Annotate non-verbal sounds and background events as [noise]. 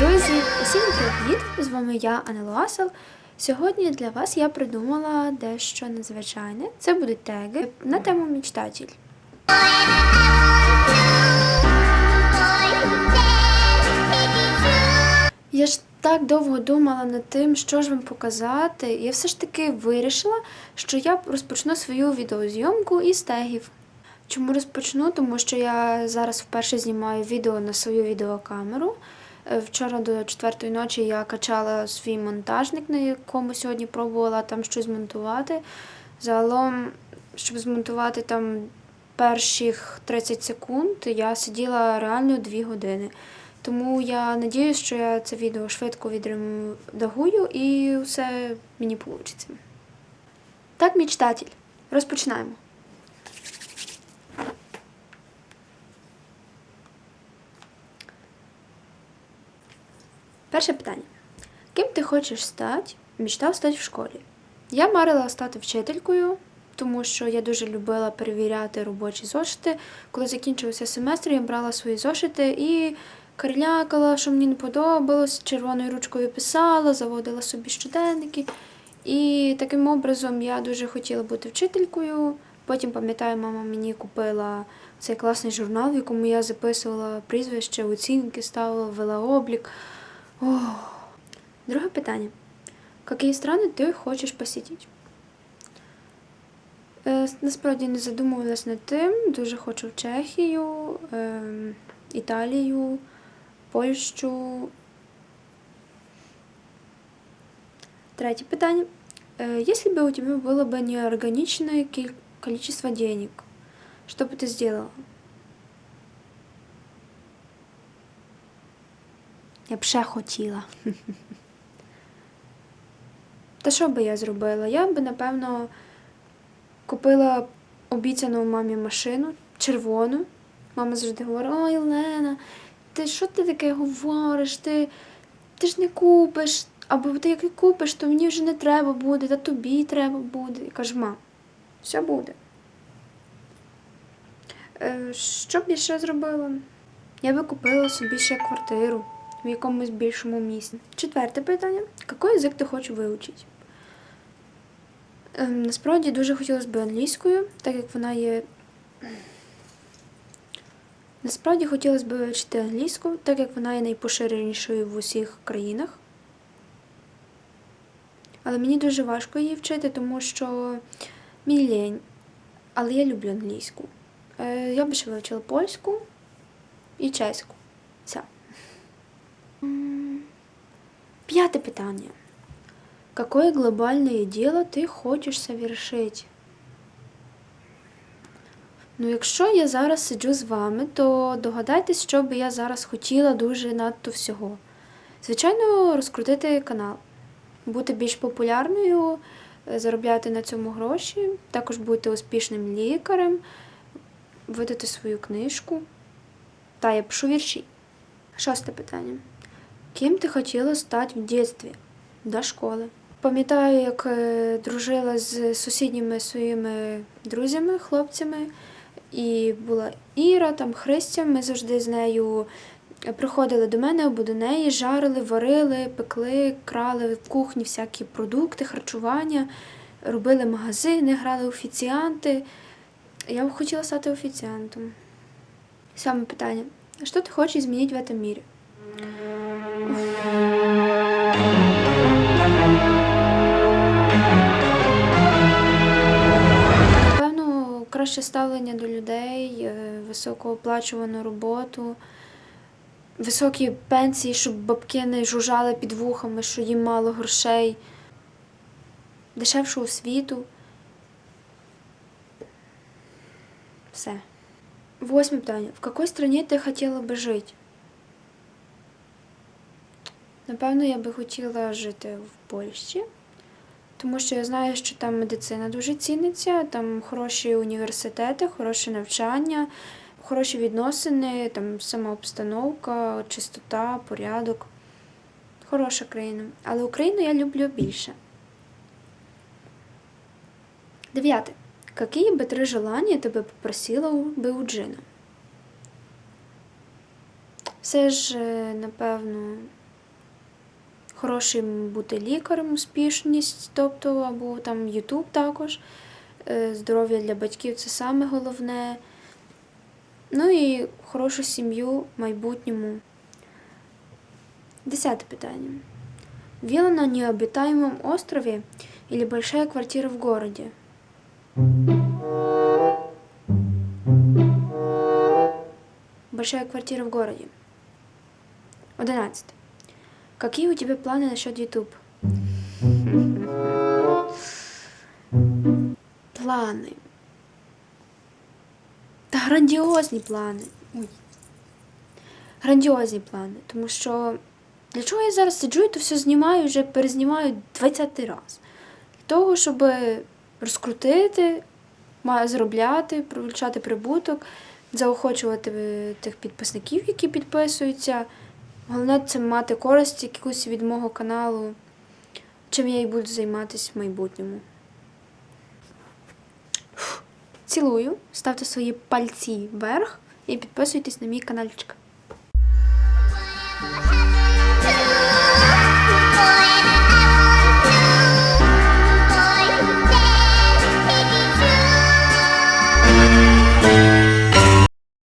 Друзі, усім привіт! З вами я, Анна Луасел. Сьогодні для вас я придумала дещо надзвичайне. Це будуть теги на тему мечтатель. Я ж так довго думала над тим, що ж вам показати. Я все ж таки вирішила, що я розпочну свою відеозйомку із тегів. Чому розпочну? Тому що я зараз вперше знімаю відео на свою відеокамеру. Е, Вчора до четвертої ночі я качала свій монтажник, на якому сьогодні пробувала там щось змонтувати. Загалом, щоб змонтувати там перших 30 секунд, я сиділа реально 2 години. Тому я надіюсь, що я це відео швидко відредагую і все мені вийде. Так, мечтатель. Розпочинаємо. Перше питання. Ким ти хочеш стати? Мечтав стати в школі. Я марила стати вчителькою, тому що я дуже любила перевіряти робочі зошити. Коли закінчився семестр, я брала свої зошити і карлякала, що мені не подобалось, червоною ручкою писала, заводила собі щоденники. І таким образом я дуже хотіла бути вчителькою. Потім, пам'ятаю, мама мені купила цей класний журнал, в якому я записувала прізвище, оцінки, ставила, вела облік. Ох. Друге питання. Какие страни ти хочеш посетити? Е, насправді не задумувалась над тим. Дуже хочу в Чехію, е, Італію, Польщу. Третє питання. Е, Если бы у тебя было бы неорганичное ки- количество денег, что бы ты сделала? Я б ще хотіла. [laughs] Та що би я зробила? Я би, напевно, купила обіцяну мамі машину червону. Мама завжди говорить, ой, Лена, ти що ти таке говориш? Ти, ти ж не купиш. Або ти як і купиш, то мені вже не треба буде, та тобі треба буде. Я кажу, мам, все буде. Е, що б я ще зробила? Я би купила собі ще квартиру в якомусь більшому місці. Четверте питання. Який язик ти хочеш вивчити? Ем, насправді дуже хотілося б англійською, так як вона є. Насправді хотілося б вивчити англійську, так як вона є найпоширенішою в усіх країнах. Але мені дуже важко її вчити, тому що мені лінь. Але я люблю англійську. Е, я б ще вивчила польську і чеську. Все. П'яте питання. Какое глобальное дело ти хочеш совершить? Ну, якщо я зараз сиджу з вами, то догадайтесь, що би я зараз хотіла дуже надто всього. Звичайно, розкрутити канал, бути більш популярною, е, заробляти на цьому гроші, також бути успішним лікарем, видати свою книжку. Та я пишу вірші. Шосте питання. Ким ти хотіла стати в дитинстві? До школи. Пам'ятаю, як е, дружила з сусідніми своїми друзями, хлопцями, і була Іра, там Христя. Ми завжди з нею приходили до мене або до неї, жарили, варили, пекли, крали в кухні всякі продукти, харчування, робили магазини, грали офіціанти. Я б хотіла стати офіціантом. Саме питання. Що ти хочеш змінити в этом мірі? Краще ставлення до людей, е, високооплачувану роботу, високі пенсії, щоб бабки не жужжали під вухами, що їм мало грошей, дешевшу освіту. Все. Восьме питання. В якій країні ти хотіла би жити? Напевно, я би хотіла жити в Польщі, тому що я знаю, що там медицина дуже ціниться, там хороші університети, хороше навчання, хороші відносини, там самообстановка, чистота, порядок. Хороша країна. Але Україну я люблю більше. Дев'яте. Какие би три желання ти би попросила би у Джина? Все ж, е, напевно, хорошим бути лікарем, успішність, тобто, або там Ютуб також. Е, Здоров'я для батьків це саме головне. Ну і хорошу сім'ю в майбутньому. Десяте питання. Вилла на необитаемом острове или большая квартира в городе? Большая квартира в городе. 11. Какие у тебя планы насчет YouTube? Плани. Та грандіозні плани. Ой. Грандіозні плани. Тому що для чого я зараз сиджу і то все знімаю, вже перезнімаю 20 раз. Для того, щоб розкрутити, ма- заробляти, привлечати прибуток, заохочувати е, тих підписників, які підписуються. Головне це мати користь якусь від мого каналу, чим я і буду займатися в майбутньому. Цілую, ставте свої пальці вверх і підписуйтесь на мій каналчик.